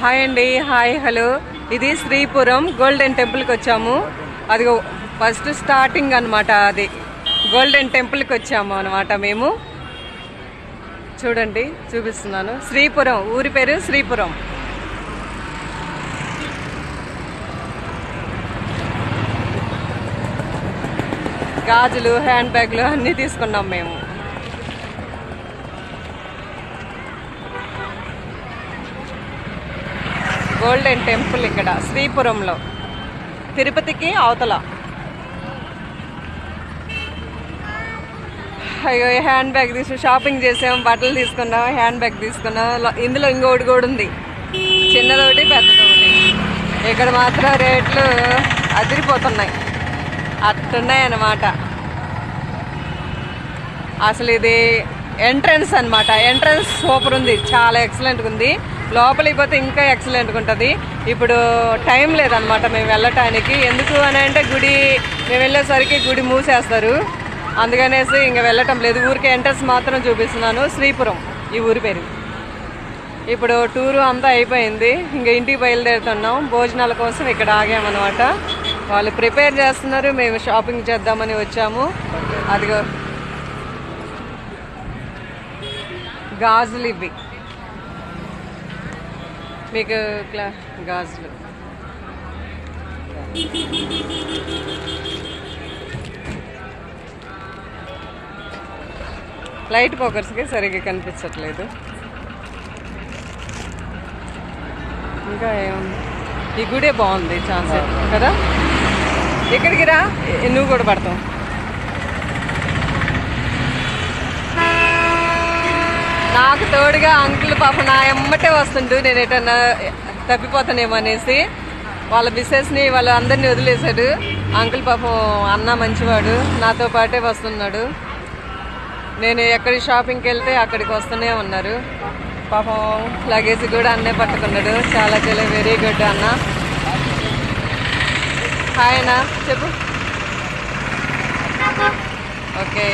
Hi అండి hi hello. ఇది Sripuram golden టెంపుల్కి వచ్చాము. అది ఫస్ట్ స్టార్టింగ్ అన్నమాట అది. గోల్డెన్ టెంపుల్కి వచ్చాము అనమాట మేము. చూడండి చూపిస్తున్నాను. శ్రీపురం ఊరి పేరు శ్రీపురం. గాజులు హ్యాండ్ బ్యాగ్లు అన్నీ తీసుకున్నాం మేము. గోల్డెన్ టెంపుల్ ఇక్కడ శ్రీపురంలో. తిరుపతికి అవతల. అయ్యో హ్యాండ్ బ్యాగ్ తీసు షాపింగ్ చేసాం బట్టలు తీసుకున్నాం హ్యాండ్ బ్యాగ్ తీసుకున్నాం. ఇందులో ఇంకోటి కూడా ఉంది. చిన్నదొకటి పెద్దదొకటి. ఇక్కడ మాత్రం రేట్లు అదిరిపోతున్నాయి. అట్టున్నాయి అన్నమాట అసలు ఇది ఎంట్రన్స్ అనమాట ఎంట్రన్స్ సూపర్ ఉంది. చాలా ఎక్సలెంట్గా ఉంది. లోపలికి పోతే ఇంకా ఎక్సలెంట్గా ఉంటుంది. ఇప్పుడు టైం లేదనమాట మేము వెళ్ళటానికి. ఎందుకు అని అంటే గుడి మేము వెళ్ళేసరికి గుడి మూసేస్తారు. అందుకనేసి ఇంకా వెళ్ళటం లేదు. ఊరికి ఎంట్రన్స్ మాత్రం చూపిస్తున్నాను. శ్రీపురం ఈ ఊరి పేరు. ఇప్పుడు టూరు అంతా అయిపోయింది. ఇంకా ఇంటికి బయలుదేరుతున్నాం. భోజనాల కోసం ఇక్కడ ఆగామన్నమాట. వాళ్ళు ప్రిపేర్ చేస్తున్నారు. మేము షాపింగ్ చేద్దామని వచ్చాము. అదిగో. గాజులు ఇవి. మీకు క్లా గాజులు. లైట్ పోకర్స్కి సరిగ్గా కనిపించట్లేదు. ఇంకా ఏముంది ఈ గుడే బాగుంది ఛాన్స్ కదా? ఇక్కడికి రా? నువ్వు కూడా పడతావు. నాకు తోడుగా అంకుల్ పాప నా ఎమ్మటే వస్తుండు నేను ఎటన్నా తప్పిపోతానేమో అనేసి. వాళ్ళ బిజినెస్ని వాళ్ళు అందరినీ వదిలేశాడు. అంకుల్ పాపం అన్న మంచివాడు నాతో పాటే వస్తున్నాడు. నేను ఎక్కడి షాపింగ్కి వెళ్తే అక్కడికి వస్తూనే ఉన్నారు. పాపం లగేజ్ కూడా అన్నే పట్టుకున్నాడు. చాలా చాలా వెరీ గుడ్ అన్న. హాయ్ అన్న చెప్పు. ఓకే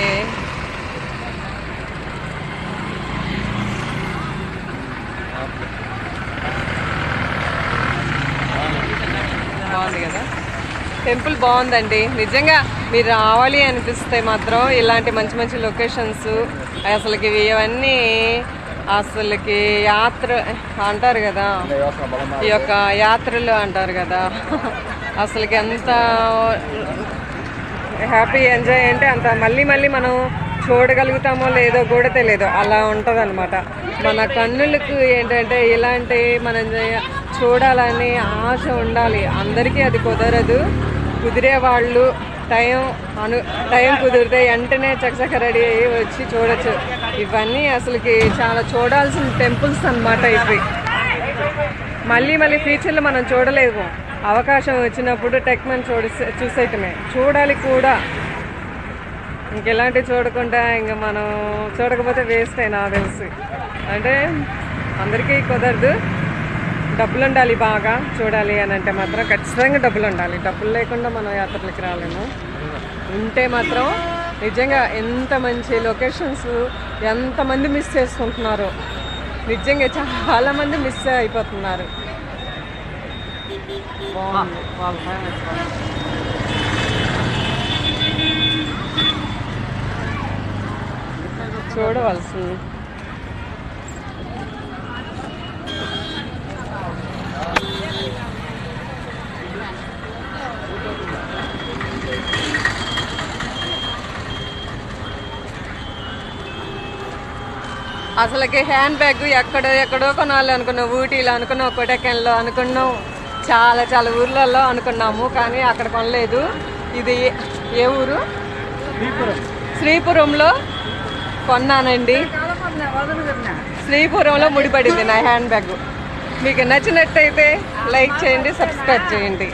బాగుంది కదా టెంపుల్ బాగుందండి. నిజంగా మీరు రావాలి అనిపిస్తే మాత్రం ఇలాంటి మంచి మంచి లొకేషన్స్ అసలుకి ఇవన్నీ అసలుకి యాత్ర అంటారు కదా ఈ యొక్క యాత్రలు అంటారు కదా అసలుకి ఎంత హ్యాపీ ఎంజాయ్ అంటే అంత మళ్ళీ మళ్ళీ మనం చూడగలుగుతామో లేదో కూడా తెలియదు. అలా ఉంటుంది అనమాట మన కన్నులకు ఏంటంటే ఇలాంటి మనం చూడాలని ఆశ ఉండాలి. అందరికీ అది కుదరదు. కుదిరే వాళ్ళు టైం అను టైం కుదిరితే వెంటనే చకచక రెడీ అయ్యి వచ్చి చూడొచ్చు. ఇవన్నీ అసలుకి చాలా చూడాల్సిన టెంపుల్స్ అన్నమాట ఇవి. మళ్ళీ మళ్ళీ ఫ్యూచర్లో మనం చూడలేము. అవకాశం వచ్చినప్పుడు టెక్మన్ చూడ చూసేయటమే. చూడాలి కూడా. ఇంకెలాంటివి చూడకుండా ఇంకా మనం చూడకపోతే వేస్ట్ అయినా తెలిసి అంటే అందరికీ కుదరదు. డబ్బులు ఉండాలి బాగా చూడాలి అని అంటే మాత్రం ఖచ్చితంగా డబ్బులు ఉండాలి డబ్బులు లేకుండా మనం యాత్రలకు రాలేము. ఉంటే మాత్రం నిజంగా ఎంత మంచి లొకేషన్స్ ఎంతమంది మిస్ చేసుకుంటున్నారో. నిజంగా చాలామంది మిస్ అయిపోతున్నారు. చూడవలసింది. అసలుకి హ్యాండ్ బ్యాగ్ ఎక్కడో ఎక్కడో కొనాలి అనుకున్నాం ఊటీలో అనుకున్నాం కొడకెన్లో అనుకున్నాం చాలా చాలా ఊర్లలో అనుకున్నాము కానీ అక్కడ కొనలేదు. ఇది ఏ ఊరు? శ్రీపురంలో కొన్నానండి. శ్రీపురంలో ముడిపడింది నా హ్యాండ్ బ్యాగ్. మీకు నచ్చినట్టయితే లైక్ చేయండి సబ్స్క్రైబ్ చేయండి.